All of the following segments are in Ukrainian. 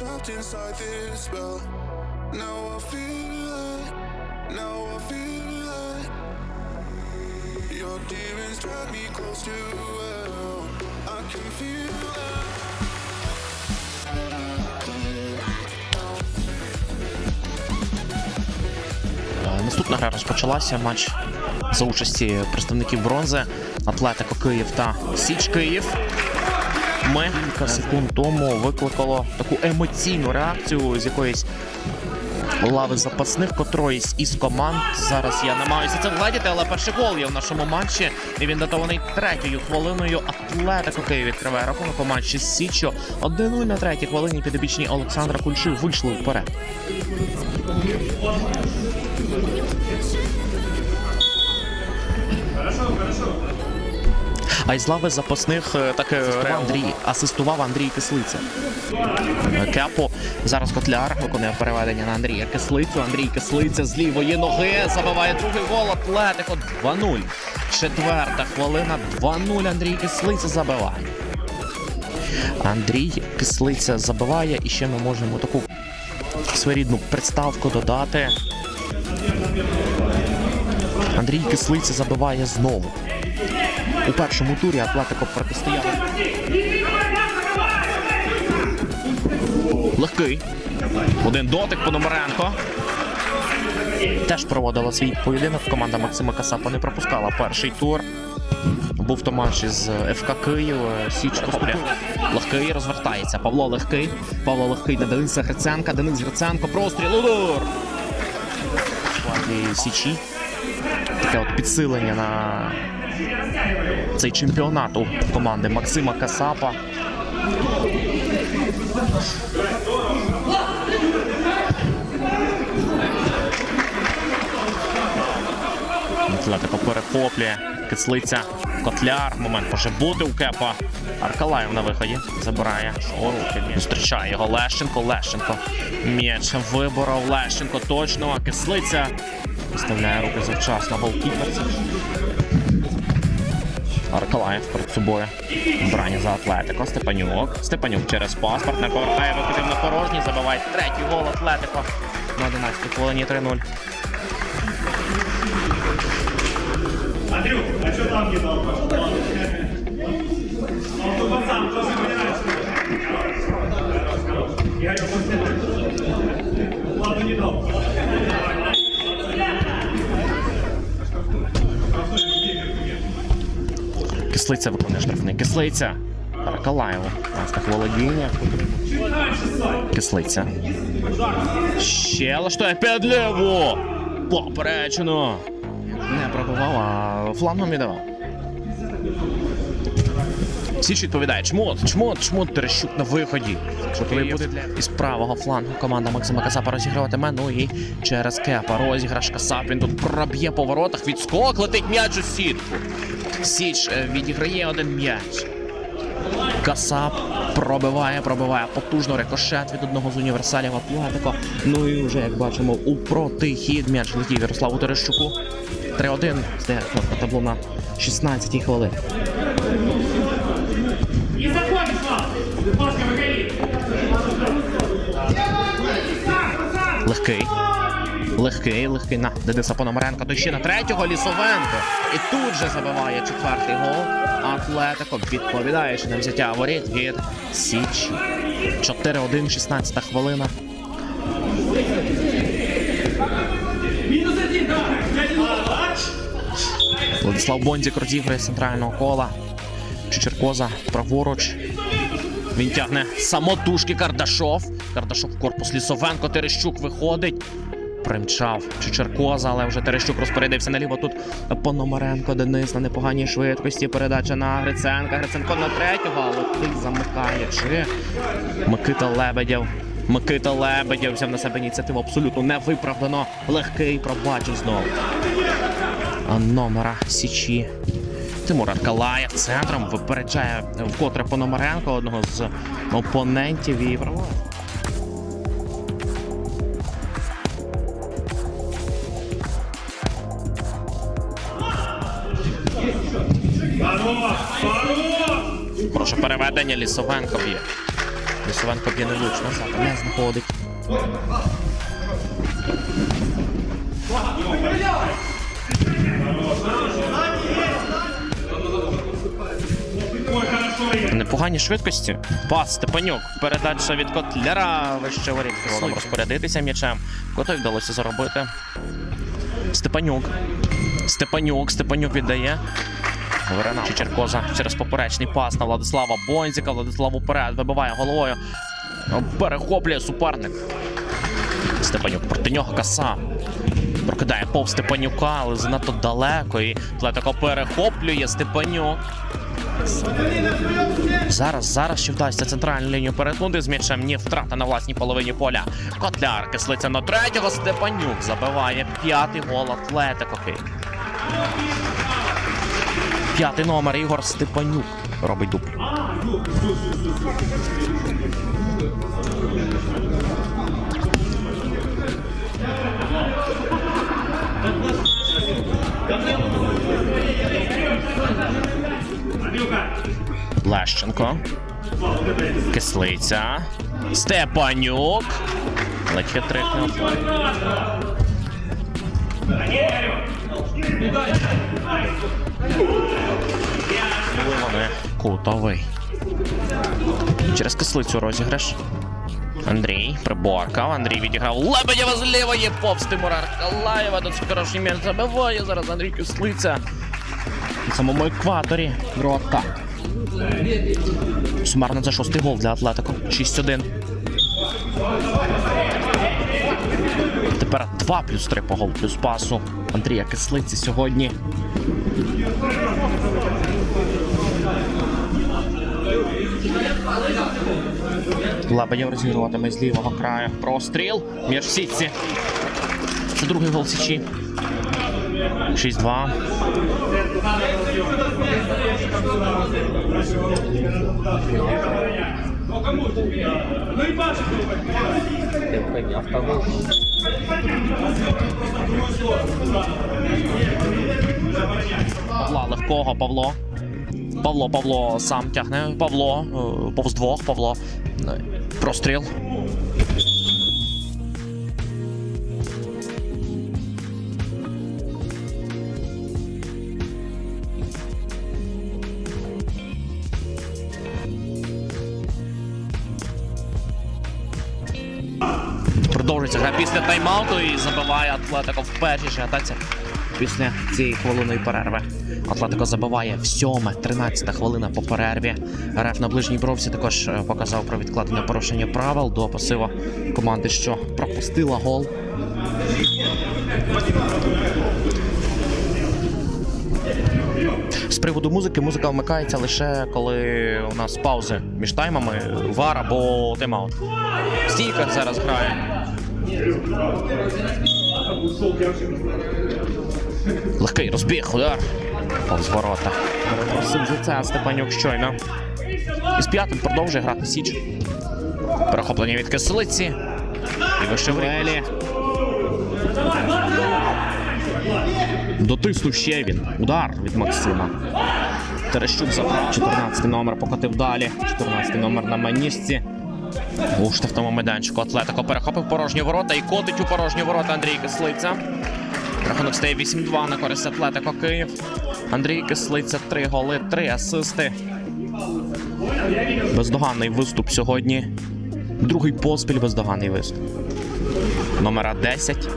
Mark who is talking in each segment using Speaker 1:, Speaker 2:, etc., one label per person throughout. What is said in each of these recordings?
Speaker 1: trapped inside this spell. Now I feel like, now I feel like your demons drag me close to hell. I can feel.
Speaker 2: Е, Наступна гра розпочалася. Матч за участі представників бронзи Атлетико Київ та Січ Київ. Ми кілька секунд тому викликало таку емоційну реакцію з якоїсь лави запасних, котроїсь із команд. Зараз я намагаюся це владіти, але перший гол є в нашому матчі. І він датований третьою хвилиною. Атлетико Київ відкриває рахунок у матчі з Січчю. 1-0 на третій хвилині підопічні Олександра Кульши вийшли вперед. А із лави запасних е, так е, Андрій асистував Андрій Кислиця. Е, Кепо зараз Котляр виконує переведення на Андрія Кислицю. Андрій Кислиця з лівої ноги забиває другий гол. Атлетико 2-0. Четверта хвилина. 2-0. Андрій Кислиця забиває. Андрій Кислиця забиває, і ще ми можемо таку своєрідну представку додати. Андрій Кислиця забиває знову. У першому турі Атлетико протистояв. Легкий. Один дотик Пономаренко. Теж проводила свій поєдинок. Команда Максима Касапа не пропускала перший тур. Був то матч із ФК Київ. Січ поступив. Легкий розвертається. Павло Легкий. Павло Легкий на Дениса Гриценка. Денис Гриценко. Простріл. Удар! Січі. Таке от підсилення на цей чемпіонат у команди Максима Касапа. Атлетико перехоплює. Кислиця. Котляр. Момент може бути у Кепа. Аркалаєв на виході. Забирає. Шоруки. Зустрічає його Лещенко. Лещенко. М'яч виборов. Лещенко точно. Кислиця. Виставляє руки завчасно. Голкіпер. Аркалаєв перед собою. Брані за Атлетико. Степанюк. Степанюк через паспорт. Не повертає викидів на порожній. Забиває третій гол Атлетико. На 11 хвилині 3-0.
Speaker 3: Андрюх, а что там не нравится. Я его
Speaker 2: Кислиця виконує штрафний. Кислиця. Аркалаєву. Настах володіння. Кислиця. Ще лаштує під ліву. Поперечено. Не пробував, а флангом віддавав. Січ відповідає, чмот, чмот, чмот, Терещук на виході. Готовий буде із правого флангу команда Максима Касапа розіграватиме. Ну і через кепа розіграш Касап. Він тут проб'є по воротах. Відскок летить м'яч у сітку. Січ е, відіграє один м'яч. Касап пробиває, пробиває потужно рикошет від одного з універсалів Атлетико. Ну і вже, як бачимо, у протихід м'яч летів Ярославу Терещуку. 3-1 здається на табло на 16-й хвилині.
Speaker 3: Выходи!
Speaker 2: Легкий. Легкий, легкий на Дениса Пономаренка. То ще на третього Лісовенко. І тут же забиває четвертий гол. Атлетико відповідає на взяття воріт від Січі. 4-1, 16 хвилина. Владислав Бондік розігрує з центрального кола. Чечеркоза праворуч. Він тягне самотужки Кардашов. Кардашов в корпус Лісовенко. Терещук виходить. Примчав Чечеркоза, але вже Терещук розпорядився наліво. Тут Пономаренко Денис на непоганій швидкості. Передача на Гриценка. Гриценко на третього, але ти замикає. Чи Микита Лебедєв. Микита Лебедєв взяв на себе ініціативу абсолютно невиправдано. Легкий пробачив знову. А номера Січі. Тимур Аркалаєв центром випереджає вкотре Пономаренко, одного з опонентів і!
Speaker 3: Здорово!
Speaker 2: Прошу переведення Лісовенко б'є. Лісовенко б'є невлучно. Зата не знаходить. Непогані швидкості. Пас Степанюк. Передача від Котляра. Вище воріт. Згодом розпорядитися м'ячем. Котой вдалося заробити. Степанюк. Степанюк. Степанюк віддає. Верена Чечеркоза через поперечний пас на Владислава Бонзіка. Владислав уперед вибиває головою. Перехоплює суперник. Степанюк проти нього каса. Прокидає повз Степанюка, але занадто далеко. І Атлетико перехоплює Степанюк. Зараз, зараз ще вдасться центральну лінію перетнути з м'ячем. Ні, втрата на власній половині поля. Котляр кислиться на третього. Степанюк забиває п'ятий гол Атлетико П'ятий номер Ігор Степанюк робить дубль. Лещенко. Кислиця. Степанюк. Ледь хитрик не кутовий. Через кислицю розіграш. Андрій приборкав. Андрій відіграв Лебедєва з лівої повз Тимура Аркалаєва. До хороший м'яч забиває. Зараз Андрій Кислиця. На самому екваторі. Друга. Сумарно це шостий гол для Атлетико. 6-1. Тепер 2 плюс 3 по гол плюс пасу. Андрія Кислиці сьогодні. Лабадєв розігруватиме з лівого краю. Простріл. Між сітці. Це другий гол Січі. 6-2.
Speaker 3: Ну і бачиш,
Speaker 2: Павла легкого Павло. Павло, Павло сам тягне. Павло. е, Повз двох, Павло. Е, Простріл. Продовжується гра після тайм-ауту і забиває Атлетико в першій же атаці після цієї хвилиної перерви. Атлетико забиває в сьоме, 13 хвилина по перерві. Реф на ближній бровці також е, показав про відкладення порушення правил до пасива команди, що пропустила гол. З приводу музики, музика вмикається лише коли у нас паузи між таймами, вар або тайм-аут. Стійка зараз грає. Легкий розбіг, удар. Повз ворота. Перепросив це Степанюк щойно. І з п'ятим продовжує грати Січ. Перехоплення від киселиці. І Вишевелі. Дотиснув ще він. Удар від Максима. Терещук забрав. 14 номер покотив далі. 14 номер на маніжці. У штрафному майданчику Атлетико перехопив порожні ворота і котить у порожні ворота Андрій Кислиця. Рахунок стає 8-2 на користь Атлетико Київ. Андрій Кислиця 3 голи, 3 асисти. Бездоганний виступ сьогодні. Другий поспіль бездоганний виступ. Номера 10.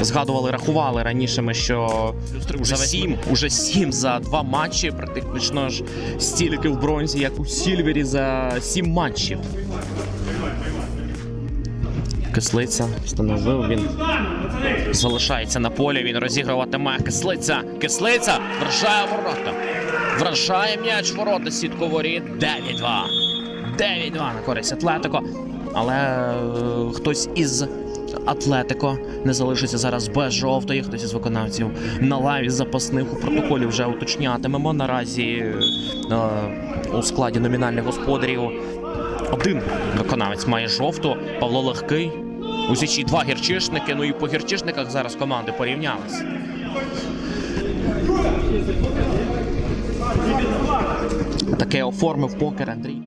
Speaker 2: Згадували, рахували раніше, ми, що уже сім, уже сім за два матчі, практично ж стільки в бронзі, як у Сільвері за сім матчів. Кислиця встановив він. Залишається на полі. Він розігруватиме кислиця. Кислиця вражає ворота. Вражає м'яч ворота сітку воріт. 9-2. 9-2 на користь Атлетико. Але е, хтось із Атлетико не залишиться зараз без жовтої. Хтось із виконавців на лаві запасних у протоколі вже уточнятимемо. Наразі е, у складі номінальних господарів один виконавець має жовту, Павло Легкий. У Січі два гірчишники. Ну і по гірчишниках зараз команди порівнялись. Таке оформив покер Андрій.